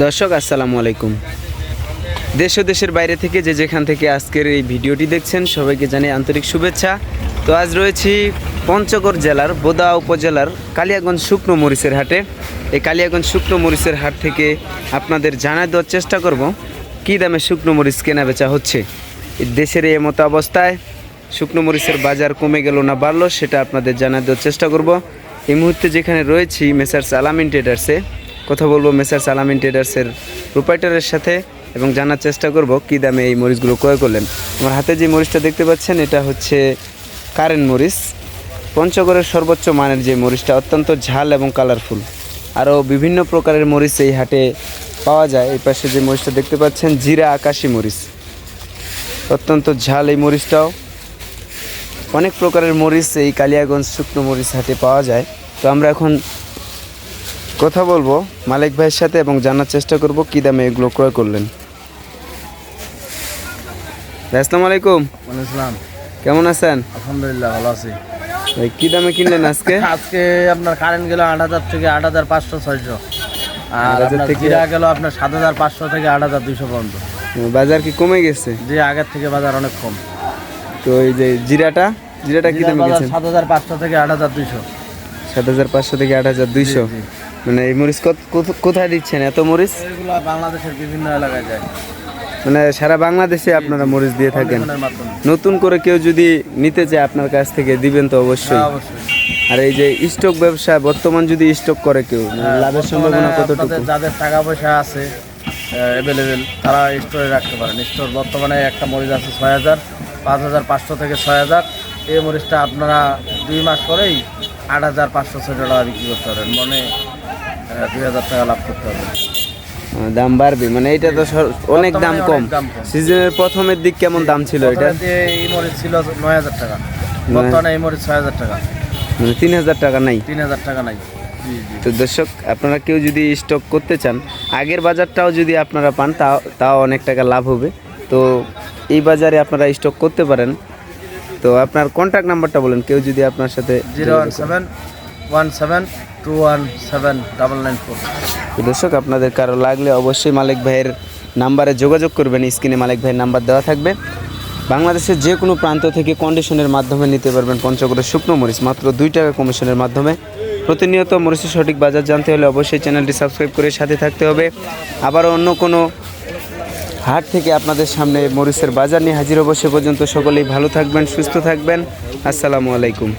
দর্শক, আসসালামু আলাইকুম। দেশ ও দেশের বাইরে থেকে যে যেখান থেকে আজকের এই ভিডিওটি দেখছেন, সবাইকে জানাই আন্তরিক শুভেচ্ছা। তো আজ রয়েছি পঞ্চগড় জেলার বোদা উপজেলার কালিয়াগঞ্জ শুকনো মরিচের হাটে। এই কালিয়াগঞ্জ শুকনো মরিচের হাট থেকে আপনাদের জানা দেওয়ার চেষ্টা করব, কী দামে শুকনো মরিচ কেনা বেচা হচ্ছে দেশের এই মতো অবস্থায় শুকনো মরিচের বাজার কমে গেল না বাড়লো, সেটা আপনাদের জানা দেওয়ার চেষ্টা করব। এই মুহূর্তে যেখানে রয়েছি, মেসার্স আলামিন ট্রেডার্সে। কথা বলব মেসার আলামিন ট্রেডার্সের প্রোপাইটারের সাথে এবং জানার চেষ্টা করব কী দামে এই মরিচগুলো ক্রয় করলেন। আমার হাতে যে মরিচটা দেখতে পাচ্ছেন, এটা হচ্ছে কারেন্ট মরিচ। পঞ্চগড়ের সর্বোচ্চ মানের যে মরিচটা, অত্যন্ত ঝাল এবং কালারফুল। আরও বিভিন্ন প্রকারের মরিচ এই হাটে পাওয়া যায়। এই পাশে যে মরিচটা দেখতে পাচ্ছেন, জিরা আকাশি মরিচ। অত্যন্ত ঝাল এই মরিচটাও। অনেক প্রকারের মরিচ এই কালিয়াগঞ্জ শুকনো মরিচ হাটে পাওয়া যায়। তো আমরা এখন কথা বলব মালিক ভাইয়ের সাথে এবং জানার চেষ্টা করব কী দামে এগুলো ক্রয় করলেন। আসসালামু আলাইকুম। ইসলাম কেমন আছেন? আলহামদুলিল্লাহ ভালো আছি। কি দামে কিনলেন আজকে? আজকে আপনার কারেন্ট গেল আট হাজার থেকে আট হাজার পাঁচশো ছয়শো। আর 8,000 থেকে- জিরা গেল আপনার সাত হাজার পাঁচশো থেকে আট হাজার দুইশো পর্যন্ত। বাজার কি কমে গেছে? যে আগের থেকে বাজার অনেক কম। তো এই যে জিরাটা জিরাটা কি দামে সাত হাজার পাঁচশো থেকে আট হাজার দুইশো। সাত হাজার পাঁচশো থেকে আট হাজার দুইশো। মানে এই মরিচ কত- কোথায় দিচ্ছেন এত মরিচ? বাংলাদেশের বিভিন্ন এলাকায় যায়। মানে সারা বাংলাদেশে আপনারা মরিচ দিয়ে থাকেন। নতুন করে কেউ যদি নিতে চায় আপনার কাছ থেকে দিবেন তো অবশ্যই। হ্যাঁ, আর এই যে স্টক ব্যবসা বর্তমান যদি স্টক করে কেউ মানে হ্যাঁ, লাভের সম্ভাবনা কতটুকু? যাদের টাকা পয়সা আছে অ্যাভেলেবেল তারা স্টোরে রাখতে পারেন। স্টোর বর্তমানে একটা মরিচ আছে ছয় হাজার পাঁচ হাজার পাঁচশো থেকে ছয় হাজার। এই মরিচটা আপনারা দুই মাস পরেই আট হাজার পাঁচশো ছয় টাকা বিক্রি করতে পারেন। মনে দুই হাজার টাকা লাভ করতে পারবেন। আহ, দাম বাড়বে মানে এটা তো অনেক দাম কম। সিজনের প্রথমের দিক কেমন দাম ছিল এটা? এই মরিচ ছিল নয় হাজার টাকা। বর্তমানে এই মরিচ ছয় হাজার টাকা। মানে তিন হাজার টাকা নাই? তিন হাজার টাকা নাই। তো দর্শক আপনারা কেউ যদি স্টক করতে চান আগের বাজারটাও যদি আপনারা পান তাও তাও অনেক টাকা লাভ হবে। তো এই বাজারে আপনারা স্টক করতে পারেন। তো আপনার কন্ট্যাক্ট নাম্বারটা বলেন কেউ যদি আপনার সাথে zero one seven one seven two one seven double nine four. দর্শক আপনাদের কারও লাগলে অবশ্যই মালিক ভাইয়ের নাম্বারে যোগাযোগ করবেন স্ক্রিনে মালিক ভাইয়ের নাম্বার দেওয়া থাকবে। বাংলাদেশের যে কোনো প্রান্ত থেকে কন্ডিশনের মাধ্যমে নিতে পারবেন পঞ্চগড়ের শুকনো মরিচ মাত্র দুই টাকা কমিশনের মাধ্যমে। প্রতিনিয়ত মরিচের সঠিক বাজার জানতে হলে অবশ্যই চ্যানেলটি সাবস্ক্রাইব করে সাথে থাকতে হবে। আবার অন্য কোনো হাট থেকে আপনাদের সামনে মরিচের বাজার নিয়ে হাজির অবশ্যই পর্যন্ত সকলেই ভালো থাকবেন, সুস্থ থাকবেন। আসসালামু আলাইকুম।